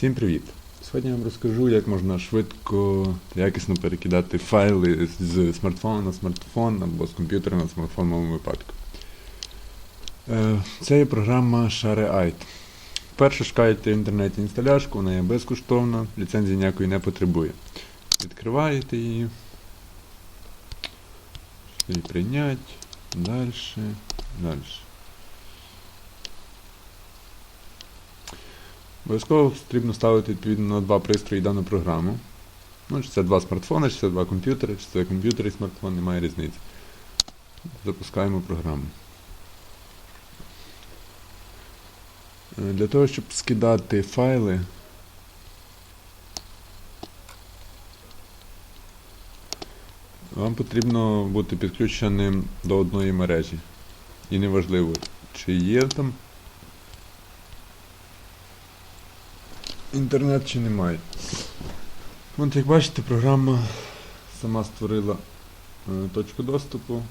Всім привіт! Сьогодні я вам розкажу, як можна швидко якісно перекидати файли з смартфона на смартфон або з комп'ютера на смартфон в моєму випадку. Е, Це є програма ShareIte. Перше шукаєте в інтернеті інсталяшку, вона є безкоштовна, ліцензії ніякої не потребує. Відкриваєте її. Її прийняти. Далі. Далі. Обов'язково потрібно ставити відповідно на два пристрої дану програму. Ну, чи це два смартфони, чи це два комп'ютери, чи це комп'ютер і смартфон, немає різниці. Запускаємо програму. Е, Для того, щоб скидати файли, вам потрібно бути підключеним до одної мережі. І неважливо, чи є там інтернет чи немає. От як бачите, програма сама створила е, точку доступу,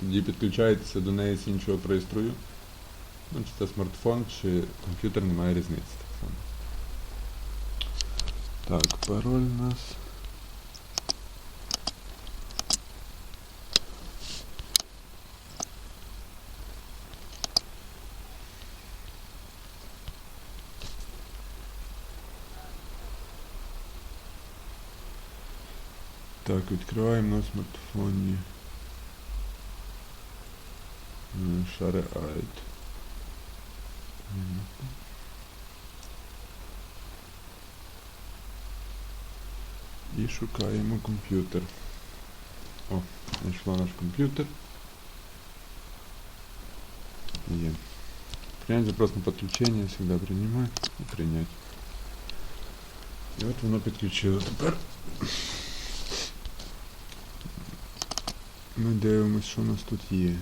тоді підключається до неї з іншого пристрою. Ну, чи це смартфон, чи комп'ютер, немає різниці. Так, пароль у нас. Так, відкриваємо на смартфоні. М, ShareIte. Мгм. І шукаємо комп'ютер. О, знайшла наш комп'ютер. Є. Принять запрос на подключение, всегда принимать и принять. І от воно підключило. Тепер Ми дивимось, що у нас тут є.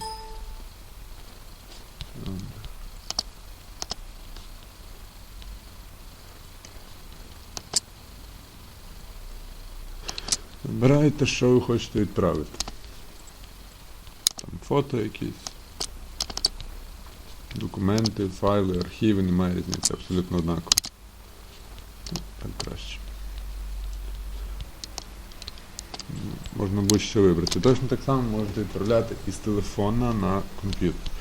Вибирайте, що ви хочете відправити. Там фото якісь, документи, файли, архіви, немає різниці, абсолютно однаково. Так краще. Можна будь-що вибрати. Точно так само можете відправляти із телефона на комп'ютер.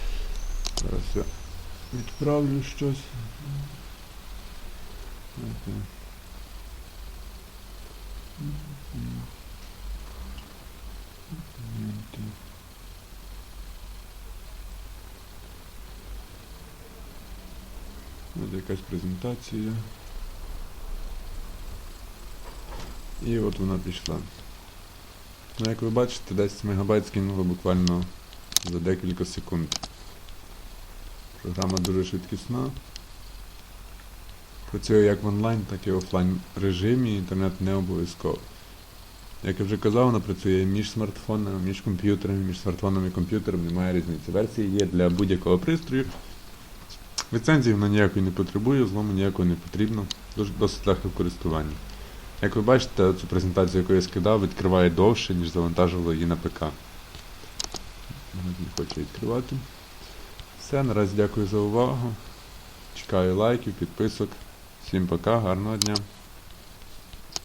Зараз я відправлю щось. Ось якась презентація. І от вона пішла. Ну, як ви бачите, 10 МБ скинуло буквально за декілька секунд. Програма дуже швидкісна. Працює як в онлайн, так і в офлайн режимі, інтернет не обов'язково. Як я вже казав, вона працює між смартфонами, між комп'ютерами, між смартфоном і комп'ютером, немає різниці. Версії є для будь-якого пристрою. Ліцензії вона ніякої не потребує, злому ніякого не потрібно. Дуже досить легко в користуванні. Як ви бачите, цю презентацію, яку я скидав, відкриває довше, ніж завантажувало її на ПК. Не хочу відкривати. Все, наразі дякую за увагу. Чекаю лайків, підписок. Всім пока, гарного дня.